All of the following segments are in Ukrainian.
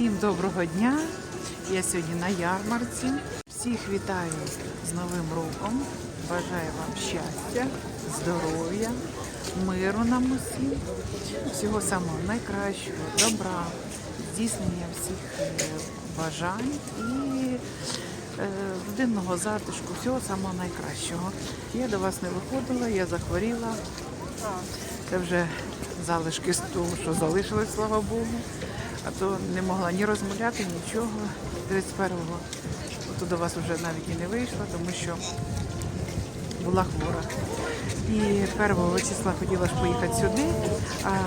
Всім доброго дня! Я сьогодні на ярмарці. Всіх вітаю з Новим роком. Бажаю вам щастя, здоров'я, миру нам усім, всього самого найкращого, добра, здійснення всіх е, бажань і е, родинного затишку, всього самого найкращого. Я до вас не виходила, я захворіла. Це вже залишки з того, що залишилось, слава Богу. А то не могла ні розмовляти, нічого. 31-го то до вас вже навіть і не вийшла, тому що була хвора. І 1 числа хотіла ж поїхати сюди, але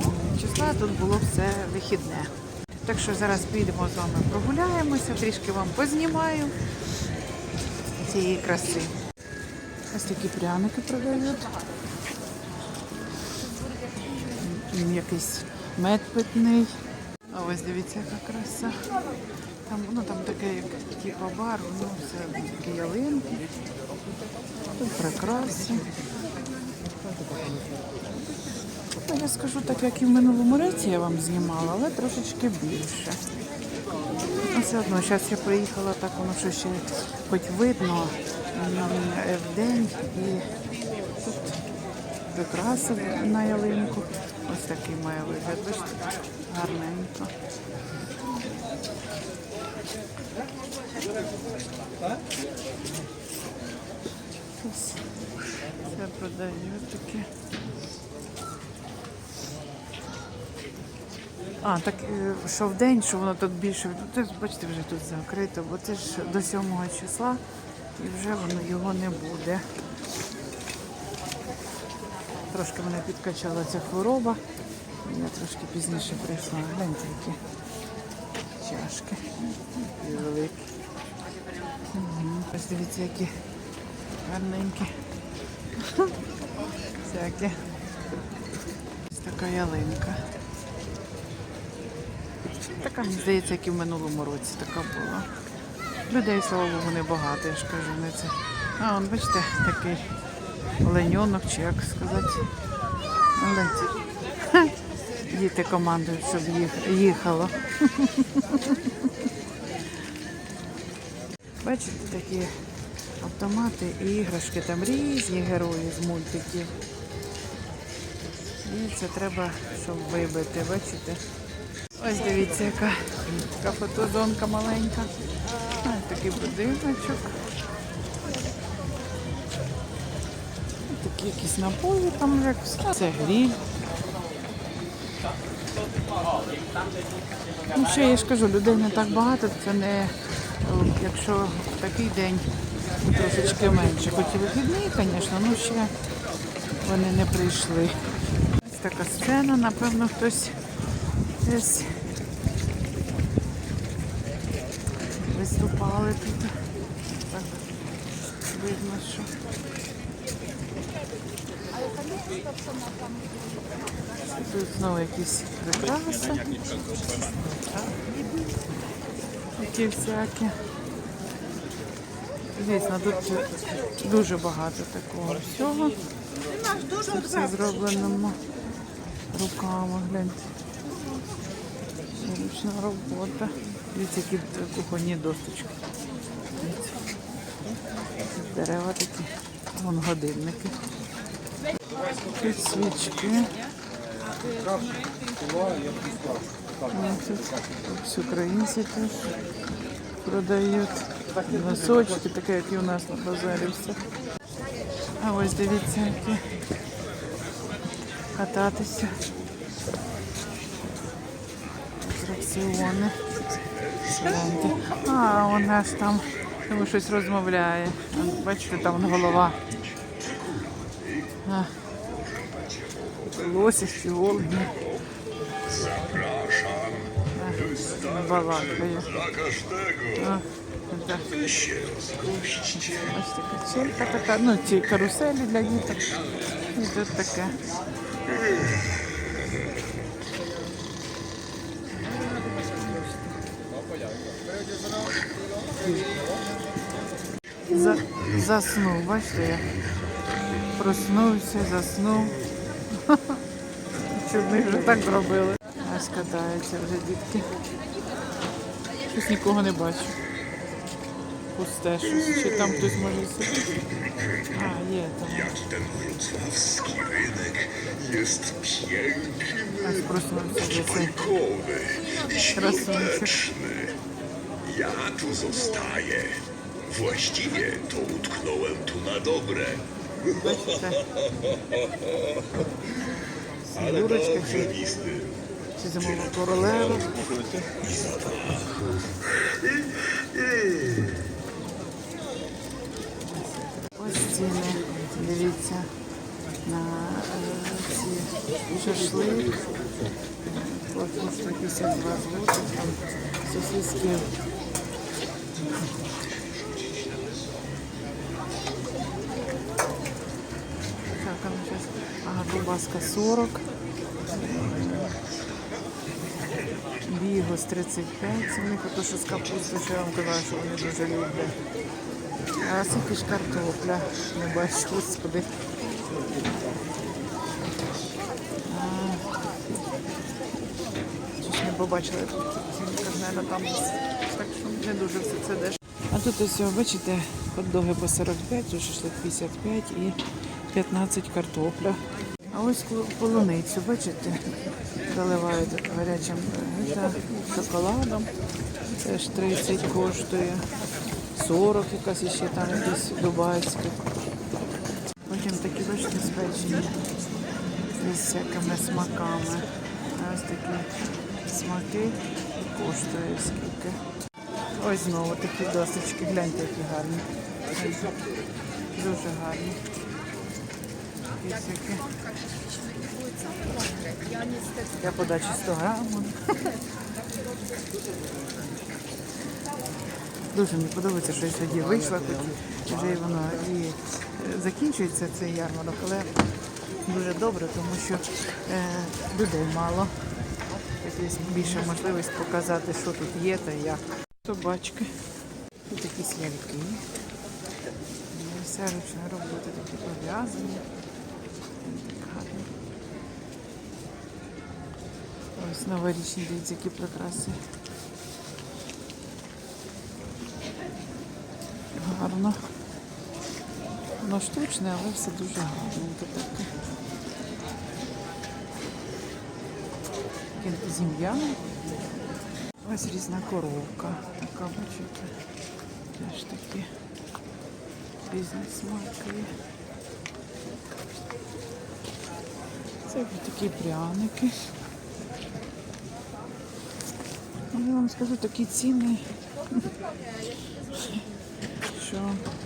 1 числа тут було все вихідне. Так що зараз підемо з вами прогуляємося, трішки вам познімаю цієї краси. Ось такі пряники продають. Якийсь мед питний. А ось дивіться, яка краса. Там, ну, там таке, як типу бар, ну все такі ялинки. Тут прикраси. Ну, я скажу так, як і в минулому році я вам знімала, але трошечки більше. Ну, все одно, зараз я приїхала, так воно що ще хоч видно м, е, вдень і тут прикраси на ялинку. Ось такий має вигляд. Гарненько. Ось Це продають таке. А, так е, що в день, що воно тут більше. Тут, бачите, вже тут закрито, бо це ж до 7 числа і вже воно його не буде. Трошки мене підкачала ця хвороба. Я трошки пізніше прийшла. Гляньте, які чашки. Великі. Угу. Ось дивіться, які гарненькі. Всякі. Ось така ялинка. Така, мені здається, як і в минулому році така була. Людей, слава Богу, небагато, я ж кажу, не це. А, он, бачите, такий оленьонок, чи як сказати. Ха. Діти командують, щоб їх їхало. Бачите, такі автомати і іграшки, там різні герої з мультиків. І це треба, щоб вибити, бачите? Ось дивіться, яка, яка фотозонка маленька. Ось такий будиночок. Якісь напої там вже. Це гріль. Ну, ще я ж кажу, людей не так багато, це не, е, якщо в такий день трошечки менше. Хоч і вихідний, звісно, ну ще вони не прийшли. Ось така сцена, напевно, хтось десь виступали тут. Так, видно, що. Тут знову якісь прикраси. Такі всякі. Звісно, тут дуже багато такого всього. Це все зроблено руками, гляньте. Ручна робота. Дивіться, які кухонні досточки. Дерева такі. Вон годинники. Тут свічки. Ось українці теж продають носочки, таке, як і у нас на базарі все. А ось дивіться, які кататися. А, вона ж там тому щось розмовляє. Бачите, там голова. А. Голубі. А, Балакає. Ось така челька така, ну ці каруселі для діток. І тут таке. За, заснув, бачите, як проснувся, заснув. Чудний вже так зробили. Ось катаються вже дітки. Щось нікого не бачу. Пусте щось. Чи там хтось може сидіти? А, є там. Jak ten wrocławski rynek jest piękny, Ось просунувся вже цей spokojny, красунчик. świąteczny. Ja tu zostaję. Właściwie to utknąłem tu na dobre. Бачите? Снігурочка чи, чи зимова королева. Ось ціни, дивіться, на е, ці шашлик. Коштує 52 злотих, там сосиски. Так, а ну сейчас. Ага, колбаска 40. Бігос 35. Це в них що з капусти, що я вам казала, що вони дуже люблять. А скільки ж картопля? Не бачу, господи. Ж не побачила мабуть, там так що не дуже все це дешево. А тут ось, бачите, хот-доги по 45, тут шашлик 55 і 15 картопля. А ось полуницю, бачите, заливають гарячим е, це, шоколадом. Теж 30 коштує. 40 якась ще там якісь дубайські. Потім такі бачите спечені з всякими смаками. Ось такі смаки коштує скільки. Ось знову такі досочки, гляньте, які гарні. Дуже гарні. Я подачі 100 грамів. Дуже мені подобається, що я сьогодні вийшла, хоч вже воно і е, закінчується цей ярмарок, але дуже добре, тому що е, людей мало. Є більше можливість показати, що тут є та як. Собачки. Тут якісь ляльки. Все ручна робота такі пов'язані. Ось новорічні дивіться, які прикраси. Гарно. Воно штучне, але все дуже гарненьке таке. Таке Зім'я. Ось різна коровка. Така, бачите, теж такі різні смаки. Це такі пряники. Я вам скажу такі ціни, що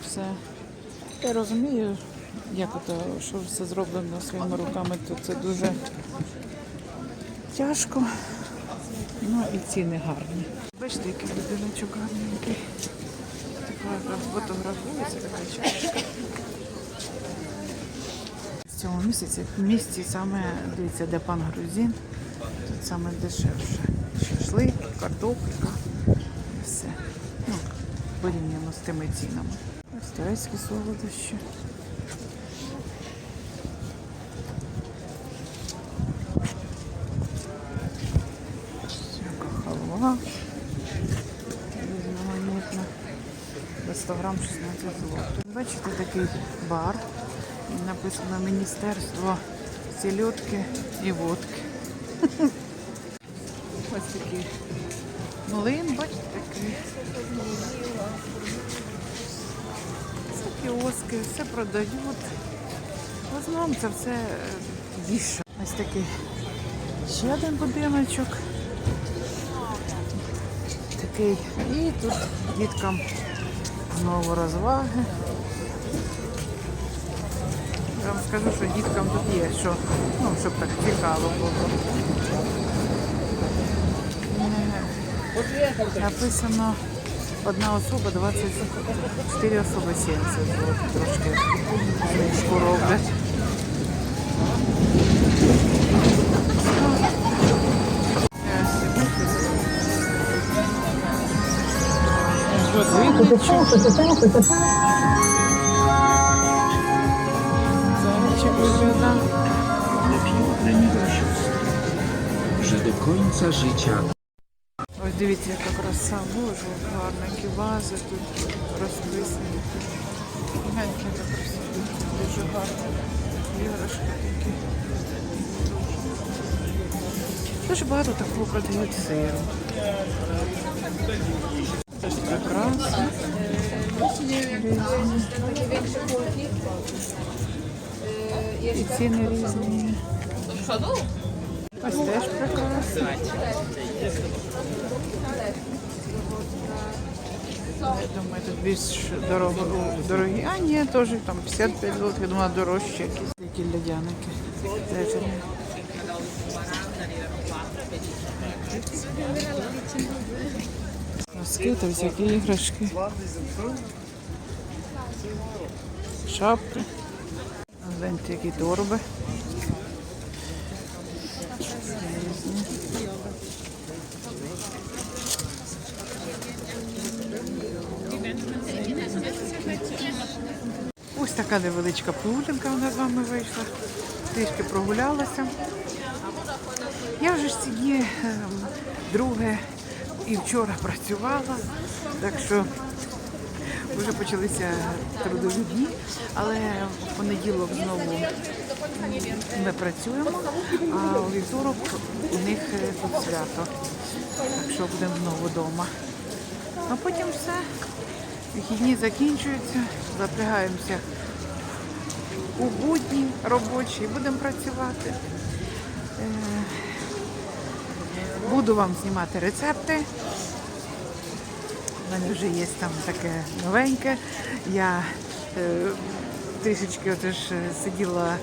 все. Я розумію, як ото, що все зроблено своїми руками, то це дуже тяжко. Ну і ціни гарні. Бачите, який будиночок гарненький. Така фотографується, така чашка. В цьому місяці місці саме дивіться, де пан грузин, тут саме дешевше. Шашлик, картопелька і все. Ну, порівняно з тими цінами. Ось турецькі солодощі. Халва. Різноманітна. За 100 грам 16 злотих. Бачите, такий бар. Написано Міністерство сільотки і водки. Ось такий млин, бачите, такий. Це кіоски, все продають. В основному це все е, їжа. Ось такий ще один будиночок. Такий. І тут діткам знову розваги. Вам скажу, що діткам тут є, що, ну, щоб так цікаво було. Написано одна особа 24 особи 70. От, трошки знижку роблять. Годинничок. Зайчик Piękne miłosierdzie, że do końca życia. Ось дивіться, яка краса, боже, гарненькі вази тут розписані. Гляньте, яка краса. Дуже гарно. Іграшки такі. Дуже багато такого продають сиру. Прекрасно. І ціни різні. Ось теж прекрасно. Я думаю, тут більш дорого, дорогі. А ні, теж там 55 злотих, я думала, дорожче якісь. Які лядяники. Носки та всякі іграшки. Шапки. Гляньте, які торби. Ось така невеличка прогулянка вона з вами вийшла. Трішки прогулялася. Я вже ж ці дні ем, друге і вчора працювала, так що вже почалися трудові дні, але в понеділок знову ми працюємо, а у вівторок у них е, тут свято. Так що будемо знову вдома. А потім все. Вихідні закінчуються, запрягаємося у будні робочі будемо працювати. Е, Буду вам знімати рецепти. У мене вже є там таке новеньке. Я е, трішечки отож, е, сиділа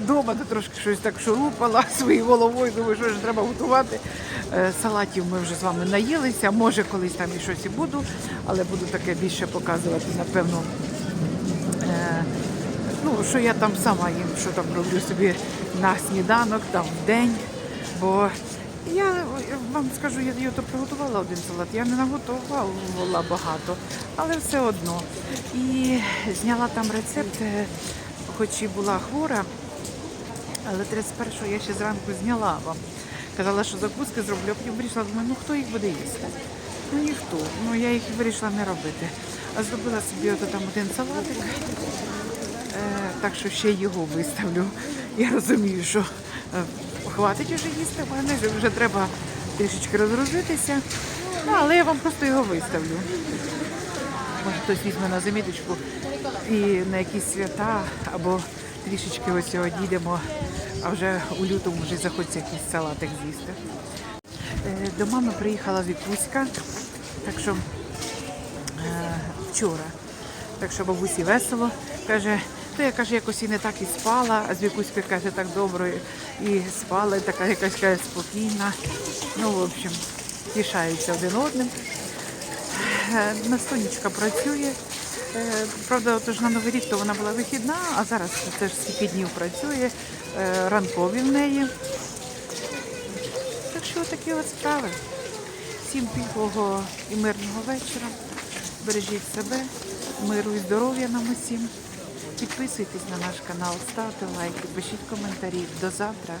вдома, то трошки щось так шурупала своєю головою, думаю, що ж треба готувати. Е, салатів ми вже з вами наїлися, може колись там і щось і буду, але буду таке більше показувати, напевно. Е, ну, що я там сама їм, що там роблю собі на сніданок, там в день. Бо я вам скажу, я її то приготувала один салат, я не наготувала багато, але все одно. І зняла там рецепт, е, хоч і була хвора, але 31-го я ще зранку зняла вам. Казала, що закуски зроблю, а потім вирішила, думаю, ну хто їх буде їсти? Ну ніхто. Ну я їх вирішила не робити. А зробила собі ото там один салатик. Е, так що ще його виставлю. Я розумію, що е, хватить вже їсти, в мене вже- вже треба трішечки розгрузитися. Ну, але я вам просто його виставлю. Може хтось візьме на заміточку і на якісь свята або трішечки ось одійдемо, а вже у лютому вже захочеться якийсь салатик з'їсти. Е, До мами приїхала Вікуська, так що е, вчора. Так що бабусі весело. Каже, то я каже, якось і не так і спала, а з Вікуською каже, так добре і спала, і така якась каже, спокійна. Ну, в общем, тішаються один одним. Е, Настунечка працює. Е, Правда, отож на Новий рік то вона була вихідна, а зараз теж скільки днів працює, е, ранкові в неї. Так що такі от справи. Всім тихого і мирного вечора. Бережіть себе, миру і здоров'я нам усім. Підписуйтесь на наш канал, ставте лайки, пишіть коментарі. До завтра.